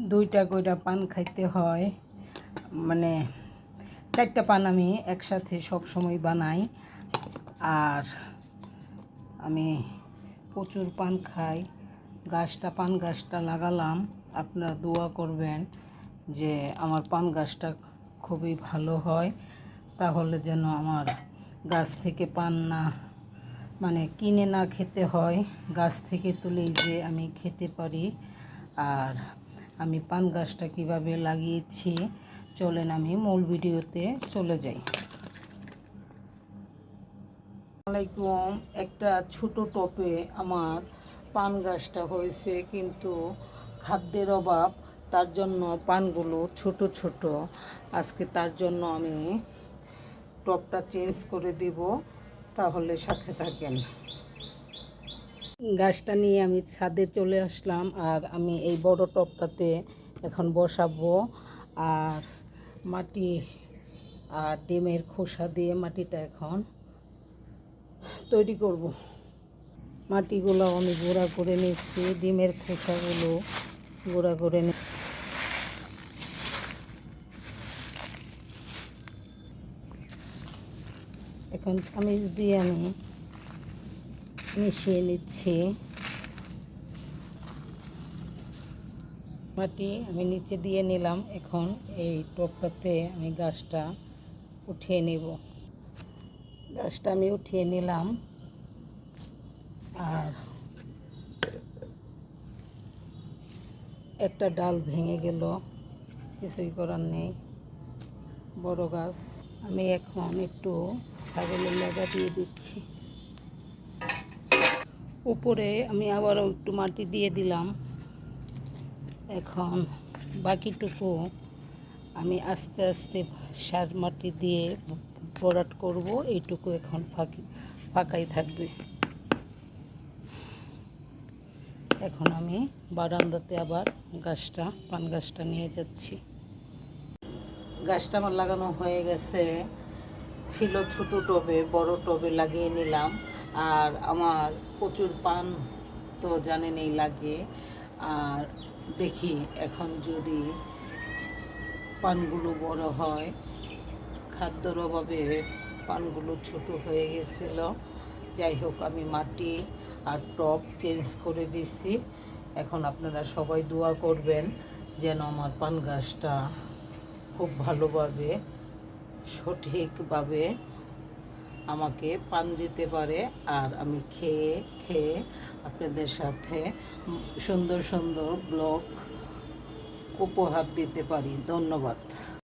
দুইটা কইরা পান খাইতে হয়। মানে চারটা পান আমি একসাথে সব সময় বানাই। আর আমি প্রচুর পান খাই। গাছটা পান গাছটা লাগালাম। আপনারা দোয়া করবেন যে আমার পান গাছটা খুবই ভালো হয়। তাহলে যেন আমার গাছ থেকে পান না মানে কিনে না খেতে হয়। গাছ থেকে তুলেই যে আমি খেতে পারি। আর আমি পান গাছটা কীভাবে লাগিয়েছি, চলেন আমি মূল ভিডিওতে চলে যাই। আলাইকুম, একটা ছোট টপে আমার পান গাছটা হয়েছে, কিন্তু খাদ্যের অভাব, তার জন্য পানগুলো ছোট ছোট। আজকে তার জন্য আমি টপটা চেঞ্জ করে দেব, তাহলে সাথে থাকেন। গাছটা নিয়ে আমি ছাদে চলে আসলাম আর আমি এই বড় টপটাতে এখন বসাবো আর মাটি আর ডিমের খোসা দিয়ে মাটিটা এখন তৈরি করব। মাটিগুলো আমি গুঁড়া করে নিচ্ছি, ডিমের খোসাগুলো গুঁড়া করে নি এখন চামিচ দিয়ে আমি মিশিয়ে নিচ্ছি। মাটি আমি নিচে দিয়ে নিলাম। এখন এই টপটাতে আমি গাছটা উঠিয়ে নেব। গাছটা আমি উঠিয়ে নিলাম। আর একটা ডাল ভেঙে গেল। কিছুই করার নেই। বড় গাছ। আমি এখন একটু ছাগলের লাগা দিয়ে দিচ্ছি। উপরে আমি আবারও একটু মাটি দিয়ে দিলাম। এখন বাকিটুকু আমি আস্তে আস্তে সার মাটি দিয়ে বরাট করব, এইটুকু এখন ফাঁকি, ফাঁকাই থাকবে। এখন আমি বারান্দাতে আবার গাছটা, পান গাছটা নিয়ে যাচ্ছি। গাছটা আমার লাগানো হয়ে গেছে। ছিল ছোটো টবে, বড় টবে লাগিয়ে নিলাম। আর আমার প্রচুর পান তো জানেনই লাগে। আর দেখি এখন যদি পানগুলো বড় হয়, খাদ্যর অভাবে পানগুলো ছোট হয়ে গেছিল। যাই হোক, আমি মাটি আর টপ চেঞ্জ করে দিছি। এখন আপনারা সবাই দোয়া করবেন যেন আমার পান গাছটা খুব ভালোভাবে সঠিকভাবে আমাকে পান দিতে পারে আর আমি খেয়ে খেয়ে আপনাদের সাথে সুন্দর সুন্দর ব্লগ উপহার দিতে পারি। ধন্যবাদ।